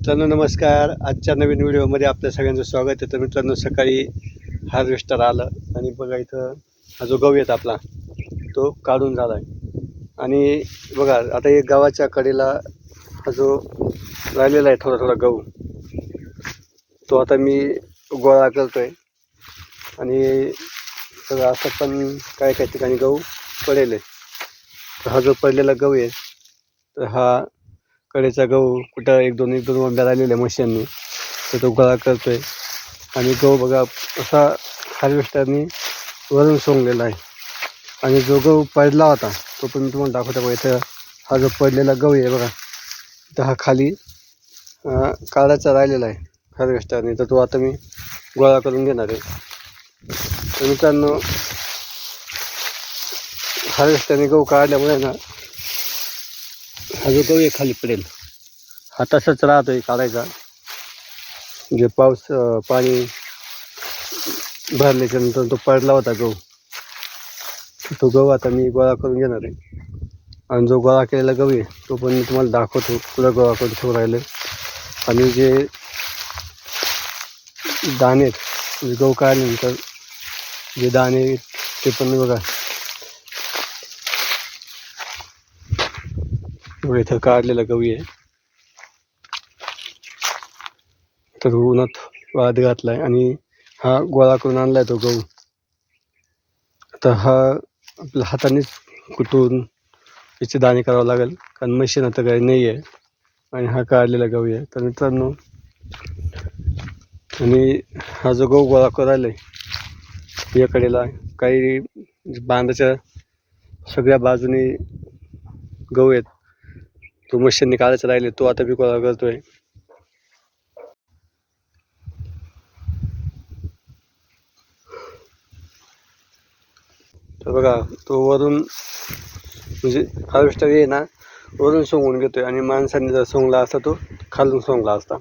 मित्रांनो नमस्कार. आजच्या नवीन व्हिडिओमध्ये आपल्या सगळ्यांचं स्वागत आहे. तर मित्रांनो सकाळी हार्वेस्टर आलं आणि बघा इथं हा जो गहू येत आपला तो काढून झाला आहे. आणि बघा आता एक गावाच्या कडेला हा जो राहिलेला आहे थोडा थोडा गहू तो आता मी गोळा करतो आहे आणि बघा असं पण काय काही ठिकाणी गहू पडेल आहे. तर हा जो पडलेला गहू आहे तर हा कडेचा गहू कुठं एक दोन एक दोन वंब्या राहिलेल्या मशीननी तर तो गोळा करतो आहे आणि गहू बघा असा हार्वेस्टरनी वरून सोंगलेला आहे. आणि जो गहू पडला होता तो पण मी तुम्हाला दाखवतो बघा इथं हा जो पडलेला गहू आहे बघा तर हा खाली काळाचा काढायचा राहिलेला आहे हार्वेस्टरने तर तो आता मी गोळा करून घेणार आहे. तर मित्रांनो हार्वेस्टरने गहू काढल्यामुळे ना हा जो गहू आहे खाली पडेल. हा तसाच राहतोय काढायचा. जे पाऊस पाणी भरल्याच्या नंतर तो पडला होता गहू. तो गहू आता मी गोळा करून घेणार आहे. आणि जो गोळा केलेला गहू आहे तो पण मी तुम्हाला दाखवतो कुठं गोळा करून ठेवून राहिलं आणि जे दाणे आहेत, गहू काढल्यानंतर जे दाणे ते पण बघा. थोडं इथं काढलेला गहू आहे. तर उन्हात वाद घातलाय आणि हा गोळा करून आणलाय तो गहू. आता हा आपल्या हातानेच कुटून याचे दाणे करावं लागेल कारण मशीन आता काही नाही आहे आणि हा काढलेला गहू आहे. तर मित्रांनो आणि हा जो गहू गोळा करायला आहे याकडेला काही बांधाच्या सगळ्या बाजूने गहू आहेत. तो मशीन काढायचा राहिले तो आता पिकोला करतोय तर बघा तो वरून म्हणजे हार्वेस्टर आहे ना वरून सोंगून घेतोय आणि माणसाने जर सोंगला असता तो खालून सोंगला असता.